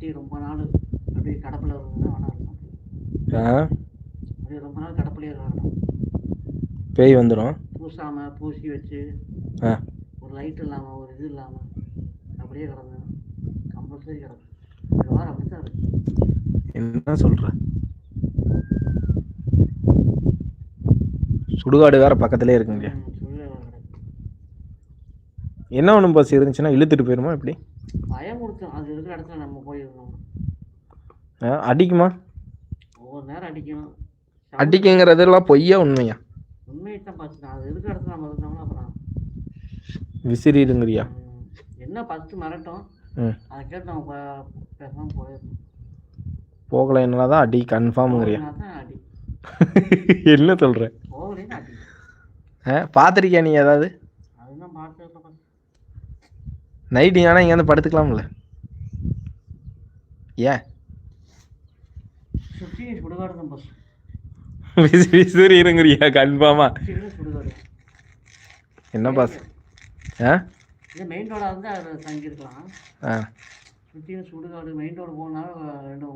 கட்டி ரொம்ப நாள் அப்படியே கடப்பில் வேணா இருக்கும். அப்படியே ரொம்ப நாள் கடப்பிலே இருக்கணும் பேய் வந்துடும் பூசாமல் பூசி வச்சு ஒரு லைட் இல்லாமல் ஒரு இது இல்லாமல் அப்படியே கிடந்தேன் கம்பல்சரி கிடக்கும். ஒரு வாரம் அப்படி தான் இருக்கு. என்ன சொல்ற? சுடுகாடு வேற பக்கத்துலேயே இருக்குங்க. என்ன ஒன்று பஸ் இருந்துச்சுன்னா இழுத்துட்டு போயிருமா எப்படி? பயம் கொடுத்தோம் அது இருக்கிற இடத்துல நம்ம ஆ, அடிக்குமா? ஒவ்வொரு நேரம் அடிக்கும் அடிக்குங்கிறதெல்லாம் பொய்யா உண்மையா? உண்மையை தான் பார்த்துட்டேன். அது இருக்கிற இடத்துல நம்ம இருந்தோம்னா அப்புறம் விசிறிடுங்கிறியா? என்ன ஃபஸ்ட்டு மிரட்டும். ம். அதை கேட்டு நம்ம ப- பேசாம போயிடணும். போகலை தான் அடி. கன்ஃபார்முங்கிறியா என்ன சொல்ற? பார்த்துருக்கியா நீ ஏதாவது? அதுதான் பார்த்து நைட்டு ஏன்னா இங்கேருந்து படுத்துக்கலாம்ல. ஏன் விசிறி இருங்கிறியா கன்ஃபார்மா என்ன பாஸ் ஆ? மெயின் ரோடாக இருந்தால் அது தங்கியிருக்கலாம். ஆ. சுற்றிலும் சுடுகாடு மெயின் ரோடு போகணுனாலும் ரெண்டு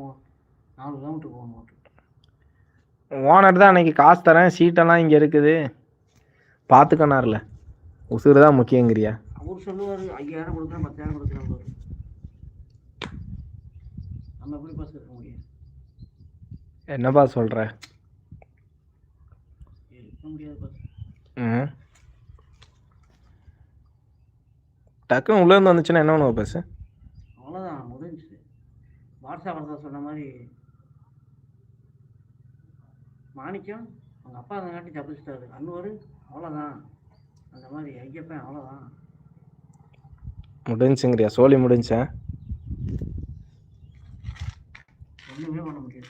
நாலு கிலோமீட்டர் போகணும் ஓனர் தான் அன்னைக்கு காசு தரேன் சீட்டெல்லாம் இங்கே இருக்குது. பார்த்துக்கணார்ல உசுறு தான் முக்கியங்கிறியா? அவர் சொல்லுவார் ஐயாயிரம் கொடுக்குறேன் பத்தாயிரம் கொடுக்குறேன் நம்ம எப்படி பஸ் இருக்க முடியும்? என்னப்பா சொல்கிற இருக்க முடியாது பஸ் டக்குன்னு உள்ளேருந்து வந்துச்சுன்னா என்ன பண்ணுவ பஸ் அவ்வளோதான் முடிஞ்சுச்சு. வாட்ஸ்அப்பில் தான் சொன்ன மாதிரி மாணிக்கம் அவங்க அப்பா அதங்காட்டி தப்பிச்சிட்டாரு அன்னூர் அவ்வளோதான் அந்த மாதிரி ஐயப்பன் அவ்வளோதான் முடிஞ்சுங்கிறியா சோலி முடிஞ்சா? பண்ண முடியாது.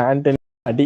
ஆண்டனி அடி